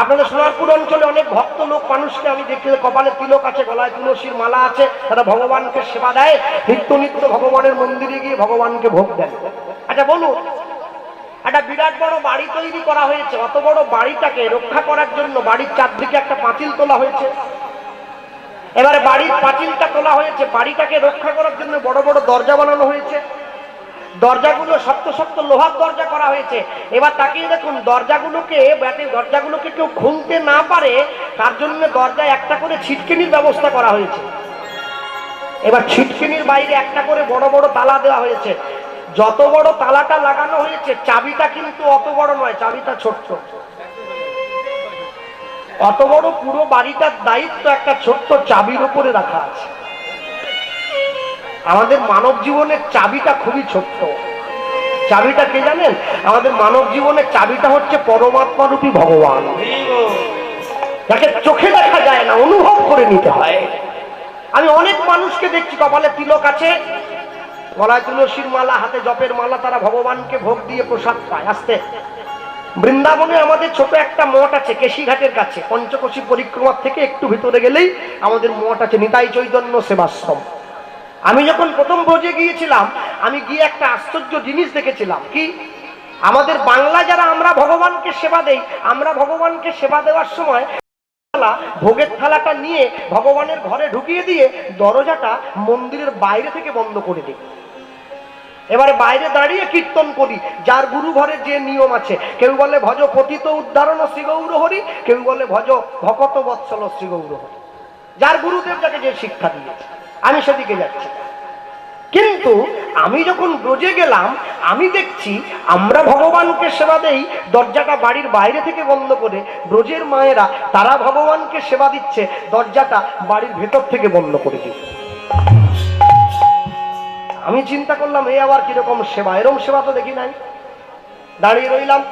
আপনাদের সোনারপুর অঞ্চলে অনেক ভক্ত লোক, মানুষকে আমি কপালে তিলক আছে, গলায় তুলসীর মালা আছে, তারা ভগবানকে সেবা দেয়। নিত্য নিত্য ভগবানের মন্দিরে গিয়ে ভগবানকে ভোগ দেন। আচ্ছা বলুন, একটা বিরাট বড় বাড়ি তৈরি করা হয়েছে, অত বড় বাড়িটাকে রক্ষা করার জন্য বাড়ির চারদিকে একটা পাঁচিল তোলা হয়েছে। এবারে বাড়ির পাঁচিলটা তোলা হয়েছে, বাড়িটাকে রক্ষা করার জন্য বড় বড় দরজা বানানো হয়েছে। দরজাগুলো শক্ত শক্ত লোহার দরজা করা হয়েছে। এবার তাকিয়ে দেখুন, দরজাগুলোকে যাতে দরজাগুলোকে কেউ খুলতে না পারে, তার জন্য দরজায় একটা করে ছিটকিনির ব্যবস্থা করা হয়েছে। এবার ছিটকিনির বাইরে একটা করে বড় বড় তালা দেওয়া হয়েছে। যত বড় তালাটা লাগানো হয়েছে, চাবিটা কিন্তু অত বড় নয়, চাবিটা ছোট্ট। অত বড় পুরো বাড়িটার দায়িত্ব একটা ছোট্ট চাবির উপরে রাখা আছে। আমাদের মানব জীবনের চাবিটা খুবই ছোট্ট। চাবিটা কে জানেন? আমাদের মানব জীবনের চাবিটা হচ্ছে পরমাত্মা রূপী ভগবান। যাকে চোখে দেখা যায় না, অনুভব করে নিতে হয়। আমি অনেক মানুষকে দেখছি, কপালে তিলক আছে, গলায় তুলসীর মালা, হাতে জপের মালা, তারা ভগবানকে ভোগ দিয়ে প্রসাদ পায়। আসতে বৃন্দাবনে আমাদের ছোট একটা মঠ আছে, কেশিঘাটের কাছে। পঞ্চকোশী পরিক্রমার থেকে একটু ভিতরে গেলেই আমাদের মঠ আছে, নিতাই চৈতন্য সেবাশ্রম। আমি যখন প্রথম ব্রজে গিয়েছিলাম, আমি গিয়ে একটা আশ্চর্য জিনিস দেখেছিলাম। কি? আমাদের বাংলা যারা আমরা ভগবানকে সেবা দেই, আমরা ভগবানকে সেবা দেওয়ার সময় ভোগের থালাটা নিয়ে ভগবানের ঘরে ঢুকিয়ে দিয়ে দরজাটা মন্দিরের বাইরে থেকে বন্ধ করে দিই। এবারে বাইরে দাঁড়িয়ে কীর্তন করি। যার গুরু ঘরে যে নিয়ম আছে, কেউ বলে ভজ পতিত উদ্ধারণ শ্রী গৌর হরি, কেউ বলে ভজ ভকত বৎসল শ্রী গৌর হরি। যার গুরুদেব যাকে যে শিক্ষা দিয়েছে, আমি সেদিকে যাচ্ছি। কিন্তু আমি যখন ব্রজে গেলাম, আমি দেখছি আমরা ভগবানকে সেবা দেই, দরজাটা বাড়ির বাইরে থেকে বন্ধ করে ব্রজের মায়েরা তারা ভগবানকে সেবা দিচ্ছে, দরজাটা বাড়ির ভেতর থেকে বন্ধ করে দিচ্ছে। আমি চিন্তা করলাম এই আবার কীরকম সেবা? এরকম সেবা তো দেখি নাই। দাঁড়িয়ে রইলাম।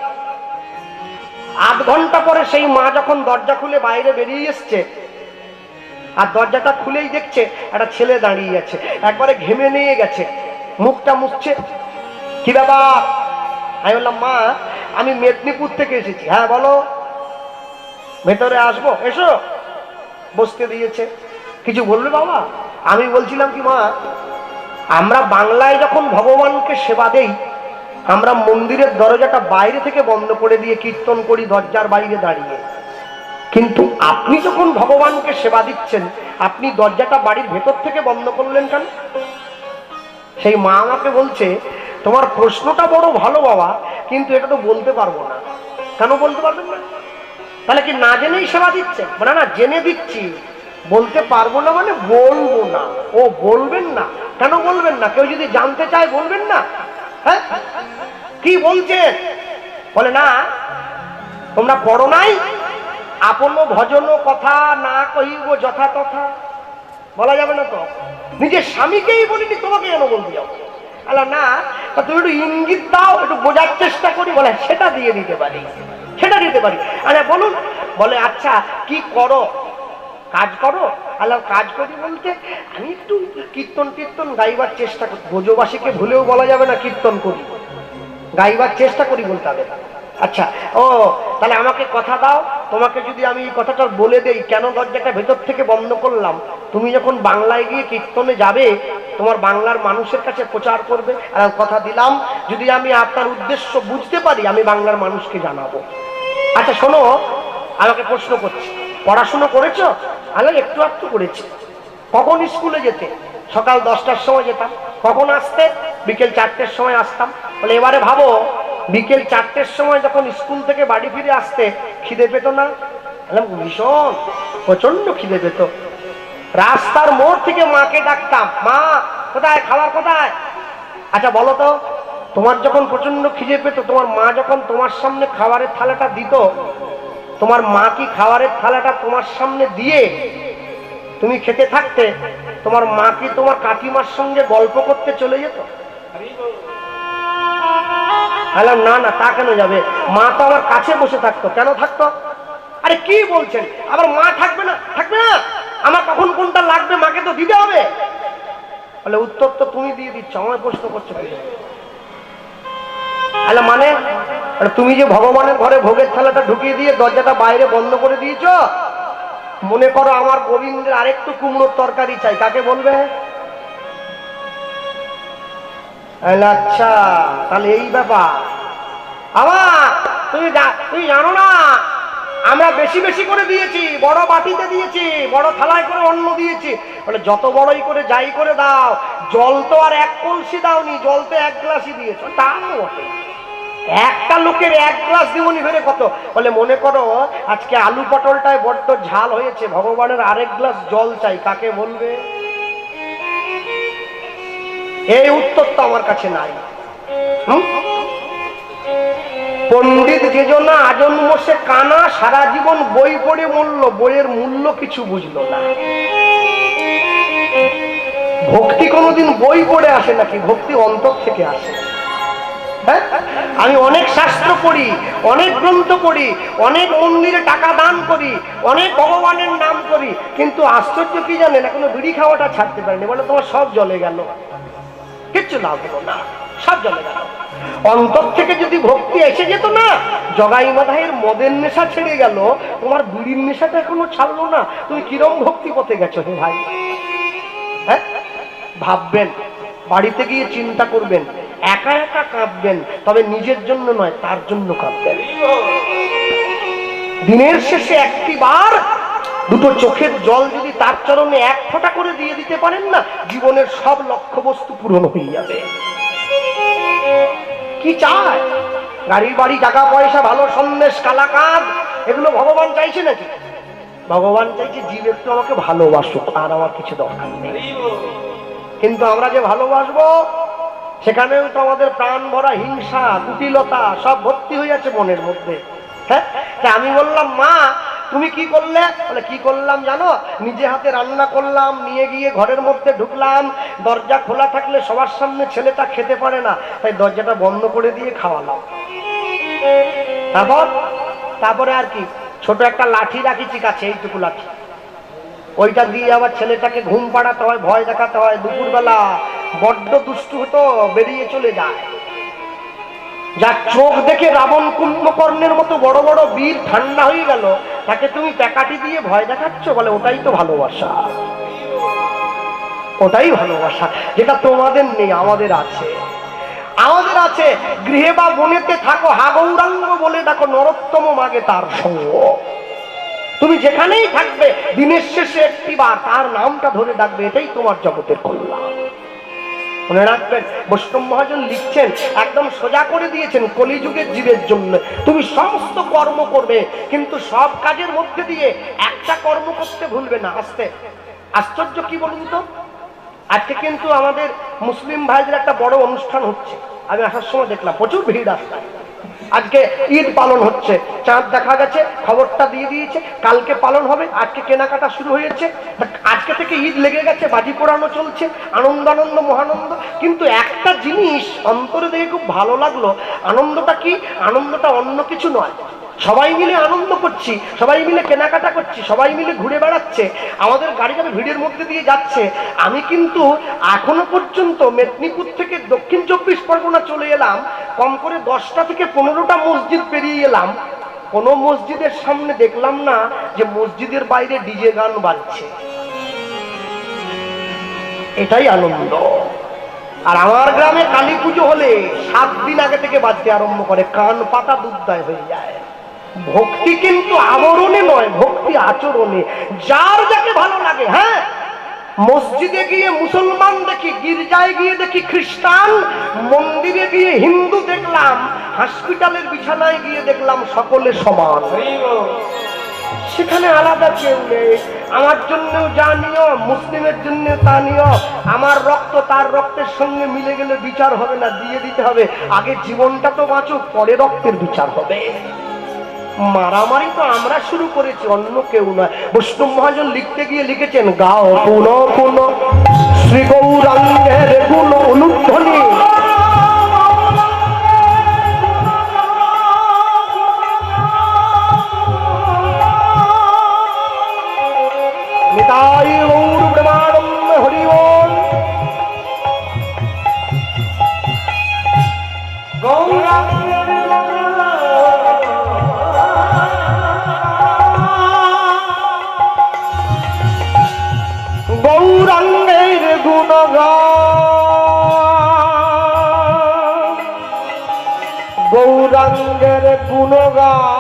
আধ ঘণ্টা পরে সেই মা যখন দরজা খুলে বাইরে বেরিয়ে এসছে, আর দরজাটা খুলেই দেখছে একটা ছেলে দাঁড়িয়ে আছে, একবারে ঘেমে নিয়ে গেছে, মুখটা মুখছে কি বাবা আমি বললাম, মা, আমি মেদিনীপুর থেকে এসেছি। হ্যাঁ বলো। ভেতরে আসব? এসো। বসতে দিয়েছে। কিছু বলবে বাবা? আমি বলছিলাম কি মা আমরা বাংলায় যখন ভগবানকে সেবা দেই, আমরা মন্দিরের দরজাটা বাইরে থেকে বন্ধ করে দিয়ে কীর্তন করি, দরজার বাইরে দাঁড়িয়ে। কিন্তু আপনি যখন ভগবানকে সেবা দিচ্ছেন, আপনি দরজাটা বাড়ির ভেতর থেকে বন্ধ করলেন কেন? সেই মা আমাকে বলছে, তোমার প্রশ্নটা বড় ভালো বাবা, কিন্তু এটা তো বলতে পারব না। কেন বলতে পারবেন না? তাহলে কি না জেনেই সেবা দিচ্ছে মানে না, জেনে দিচ্ছি। বলতে পারব না মানে বলব না। ও বলবেন না। কেন বলবেন না? কেউ যদি জানতে চায় বলবেন না। হ্যাঁ? কি বলছে? বলে, না, তোমরা পড়ো নাই। আপন ভজন কথা না কহিব যথা তথা। বলা যাবে না তো? নিজের স্বামীকেই বলিনি, তোমাকে কেন বলতে যাও আলা না তুমি একটু ইঙ্গিত দাও, একটু বোঝার চেষ্টা করি। বলে সেটা দিয়ে দিতে পারি, সেটা দিতে পারি। আরে, বলুন। বলে আচ্ছা কি করো? কাজ করো, আল্লাহ কাজ করি বলতে আমি একটু কীর্তন কীর্তন গাইবার চেষ্টা করি। ব্রজবাসীকে ভুলেও বলা যাবে না কীর্তন করি। গাইবার চেষ্টা করি বলতে হবে। আচ্ছা ও, তাহলে আমাকে কথা দাও। তোমাকে যদি আমি এই কথাটা বলে দেই, কেন দরজাটা ভেতর থেকে বন্ধ করলাম? তুমি যখন বাংলায় গিয়ে কীর্তনে যাবে, তোমার বাংলার মানুষের কাছে প্রচার করবে। আর কথা দিলাম, যদি আমি আপনার উদ্দেশ্য বুঝতে পারি, আমি বাংলার মানুষকে জানাব। আচ্ছা শোনো আমাকে প্রশ্ন করছি। পড়াশুনো করেছ? আলো একটু একটু করেছি। কখন স্কুলে যেতে? সকাল দশটার সময় যেতাম। কখন আসতে? বিকেল চারটের সময় আসতাম। বলে, এবারে ভাবো, বিকেল চারটের সময় যখন স্কুল থেকে বাড়ি ফিরে আসতে খিদে পেত না? ভীষণ প্রচণ্ড খিদে পেত। রাস্তার মোড় থেকে মাকে ডাকতাম, মা, কোথায়? খাবার কোথায়? আচ্ছা বলো তো, তোমার যখন প্রচণ্ড খিদে পেত, তোমার মা যখন তোমার সামনে খাবারের থালাটা দিত তোমার মা কি খাবারের থালাটা তোমার সামনে দিয়ে তুমি খেতে থাকতে তোমার মা কি তোমার কাকিমার সঙ্গে গল্প করতে চলে যেত? না না, তা কেন যাবে? মা তো আমার কাছে বসে থাকতো। কেন থাকতো? আরে, কি বলছেন? আবার মা থাকবে না থাকবে না। আমার কখন কোনটা লাগবে মাকে তো দিতে হবে। বলে, উত্তর তো তুমি দিয়ে দিচ্ছ, আমায় প্রশ্ন করছ মানে তুমি যে ভগবানের ঘরে ভোগের থালাটা ঢুকিয়ে দিয়ে দরজাটা বাইরে বন্ধ করে দিয়েছ? মনে করো আমার গোবিন্দের আরেকটু কুমড়োর তরকারি চাই। কাকে বলবে? আচ্ছা তাহলে এই ব্যাপার। আমার তুমি তুমি জানো না, আমরা বেশি বেশি করে দিয়েছি, বড় বাটিতে দিয়েছি, বড় থালায় করে অন্ন দিয়েছি। বলে যত বড়ই করে যাই করে দাও, জল তো আর এক কলসি দাওনি, জল তো এক গ্লাসই দিয়েছ। তা বটে। একটা লোকের এক গ্লাস দিবনি ফেরে কত? বলে, মনে করো, আজকে আলু পটলটায় বড্ড ঝাল হয়েছে, ভগবানের আরেক গ্লাস জল চাই, কাকে বলবে? এই উত্তর তো আমার কাছে নাই? পণ্ডিত যেজনা আজন্ম, সে কানা সারা জীবন বই পড়ে মূল্য বইয়ের মূল্য কিছু বুঝলো না। ভক্তি কোনোদিন বই পড়ে আসে নাকি? ভক্তি অন্তর থেকে আসে। হ্যাঁ? আমি অনেক শাস্ত্র পড়ি, অনেক গ্রন্থ পড়ি, অনেক মন্দিরে টাকা দান করি, অনেক ভগবানের নাম করি, কিন্তু আশ্চর্য কি জানেন, এখনও বিড়ি খাওয়াটা ছাড়তে পারেনি, বলে তোমার সব জলে গেল। কিচ্ছু লাভ হলো না, সব জলে গেল। অন্তর থেকে যদি ভক্তি এসে যেত না, জগাই মাধাইয়ের মদের নেশা ছেড়ে গেল, তোমার বিড়ির নেশাটা এখনও ছাড়লো না, তুমি কিরম ভক্তি পথে গেছো হে ভাই? হ্যাঁ? ভাববেন, বাড়িতে গিয়ে চিন্তা করবেন একা একা কাঁদবেন, তবে নিজের জন্য নয়, তার জন্য কাঁদবেন। দিনের শেষে একটি বার দুটো চোখের জল যদি তার চরণে এক ফোঁটা করে দিয়ে দিতে পারেন না, জীবনের সব লক্ষ্য বস্তু পূরণ হয়ে যাবে। কি চায়? গাড়ি বাড়ি, টাকা, পয়সা, ভালো সন্দেশ, কালাকাঁদ, এগুলো ভগবান চাইছে নাকি? ভগবান চাইছে জীব একটু আমাকে ভালোবাসুক, আর আমার কিছু দরকার নেই। কিন্তু আমরা যে ভালোবাসবো সেখানেও তো আমাদের প্রাণ ভরা হিংসা, কুটিলতা সব ভর্তি হয়ে আছে মনের মধ্যে। হ্যাঁ? আমি বললাম, মা, তুমি কি করলে? বলে, কি করলাম জানো? নিজে হাতে রান্না করলাম, নিয়ে গিয়ে ঘরের মধ্যে ঢুকলাম। দরজা খোলা থাকলে সবার সামনে ছেলেটা খেতে পারে না, তাই দরজাটা বন্ধ করে দিয়ে খাওয়ালাম। তারপর? তারপরে আর কি, ছোট একটা লাঠি রাখিছি কাছে, এইটুকু লাঠি। ওইটা দিয়ে আবার ছেলেটাকে ঘুম পাড়াতে হয়, ভয় দেখাতে হয়। দুপুরবেলা বড্ড দুষ্টু হতো, বেরিয়ে চলে যায়। যার চোখ দেখে রাবণ কুম্ভকর্ণের মতো বড় বড় বীর ঠান্ডা হয়ে গেল। তাকে তুমি প্যাকাটি দিয়ে ভয় দেখাচ্ছ? বলে, ওটাই তো ভালোবাসা। ওটাই ভালোবাসা, যেটা তোমাদের নেই, আমাদের আছে। আমাদের আছে, গৃহে বা বনেতে থাকো হাগৌরাঙ্গ বলে ডাকো, নরোত্তম মাগে তার সঙ্গ। তুমি যেখানেই থাকবে, দিনের শেষে একটি বার তার নামটা ধরে ডাকবে, এটাই তোমার জগতের কল্যাণ। মনে রাখবেন, বৈষ্ণব মহাজন লিখছেন, একদম সোজা করে দিয়েছেন কলিযুগের জীবের জন্য। তুমি সমস্ত কর্ম করবে, কিন্তু সব কাজের মধ্যে দিয়ে একটা কর্ম করতে ভুলবে না। আসতে। আশ্চর্য কি বলুন তো? আজকে কিন্তু আমাদের মুসলিম ভাইদের একটা বড় অনুষ্ঠান হচ্ছে। আমি আসার সময় দেখলাম, প্রচুর ভিড় রাস্তায়। আজকে ঈদ পালন হচ্ছে। চাঁদ দেখা গেছে, খবরটা দিয়ে দিয়েছে, কালকে পালন হবে, আজকে কেনাকাটা শুরু হয়েছে। আজকে থেকে ঈদ লেগে গেছে, বাজি পোড়ানো চলছে আনন্দ আনন্দ মহানন্দ। কিন্তু একটা জিনিস অন্তরে দেখে খুব ভালো লাগল, আনন্দটা কি? আনন্দটা অন্য কিছু নয়। সবাই মিলে আনন্দ করছি, সবাই মিলে কেনাকাটা করছি, সবাই মিলে ঘুরে বেড়াচ্ছে, আমাদের গাড়ি গাড়িটা ভিড়ের মধ্যে দিয়ে যাচ্ছে। আমি কিন্তু এখনও পর্যন্ত মেদিনীপুর থেকে দক্ষিণ চব্বিশ পরগনা চলে এলাম, কম করে দশটা থেকে পনেরোটা মসজিদ পেরিয়ে এলাম। কোনো মসজিদের সামনে দেখলাম না যে মসজিদের বাইরে ডিজে গান বাজছে। এটাই আনন্দ। আর আমার গ্রামে কালী পুজো হলে সাত দিন আগে থেকে বাজতে আরম্ভ করে, কান পাতা দুধদায় হয়ে যায়। ভক্তি কিন্তু আবরণে নয়, ভক্তি আচরণে। যার যাকে ভালো লাগে হ্যাঁ? মসজিদে গিয়ে মুসলমান দেখি, গির্জায় গিয়ে দেখি খ্রিস্টান, মন্দিরে গিয়ে হিন্দু দেখলাম হসপিটালের বিছানায় গিয়ে দেখলাম সকলে সমান। সেখানে আলাদা কেউ নেই। আমার জন্যও যা নিয়ম, মুসলিমের জন্য তা নিয়ম। আমার রক্ত, তার রক্তের সঙ্গে মিলে গেলে বিচার হবে না, দিয়ে দিতে হবে। আগে জীবনটা তো বাঁচুক, পরে রক্তের বিচার হবে। মারামারি তো আমরা শুরু করেছি, অন্য কেউ নয়। বৈষ্ণব মহাজন লিখতে গিয়ে লিখেছেন, গাও পুন পুন শ্রী গৌরাঙ্গের গুণ অনুধ্বনি গৌরাঙ্গের গুণগান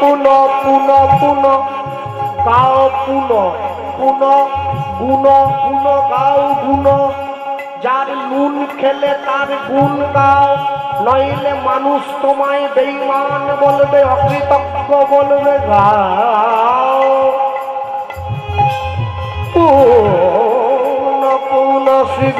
পুন পুন পুন। গাও পুন পুন, গুণ গুণ, গাও গুণ। যার নুন খেলে তার গুণ গাও। নইলে মানুষ তোমায় বেইমান বলবে, অকৃতজ্ঞ বলবে, গাও। পুন পুন, শ্রী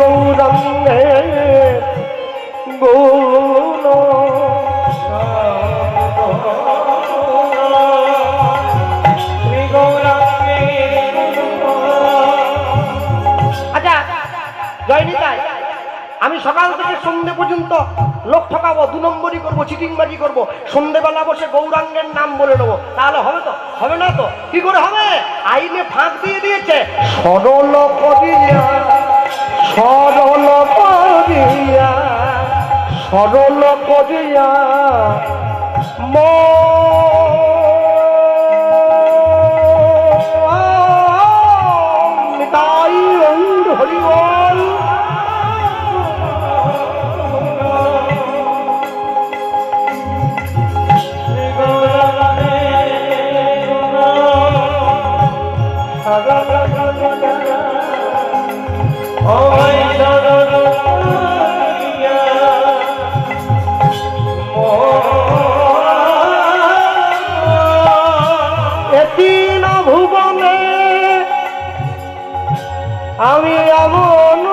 চিটিংবাজি করব? সন্ধেবেলা বসে গৌরাঙ্গের নাম বলে নেব। তাহলে হবে তো? হবে না তো? কি করে হবে? আইনে ফাঁক দিয়ে দিয়েছে। সরল করিয়া সরল সরল আমি এমন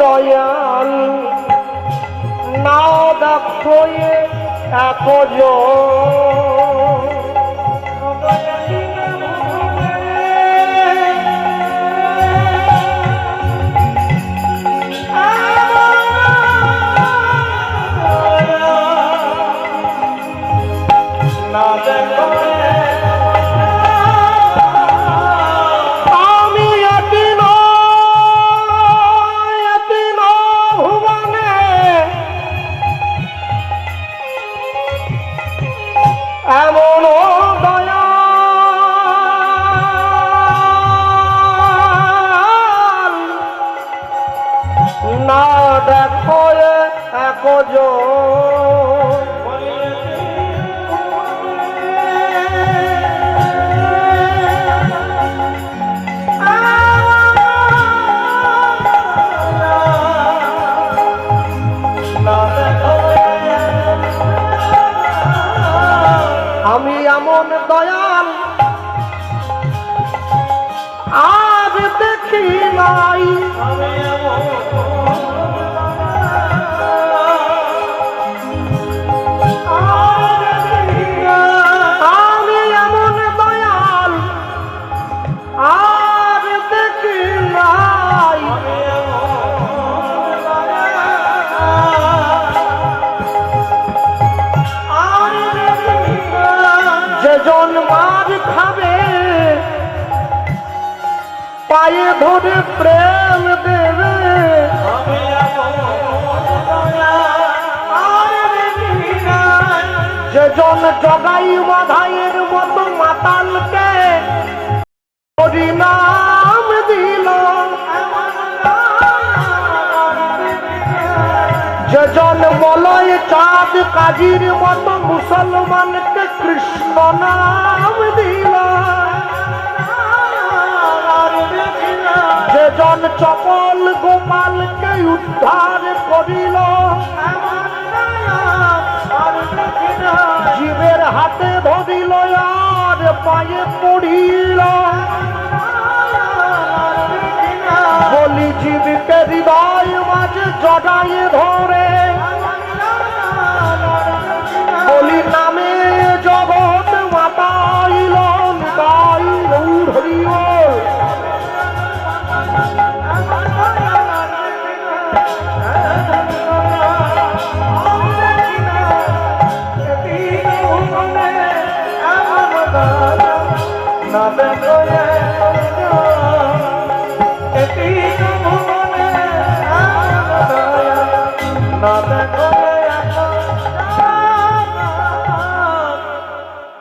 দয়াল। না দেখো এক এক আমি এমন দয়াল আজ দেখি নাই। আমি ধরে প্রেম দেবে যেজন জগাই মাধাইয়ের মতো মাতালকে হরিনাম দিল যেজন মলয় চাঁদ কাজীর মতো মুসলমানকে কৃষ্ণ নাম দিল উদ্ধার করিল জীবের হাতে ধরিল আর পায়ে পড়িল। বলি জীবকে হৃদয় মাঝে জগাই ধরে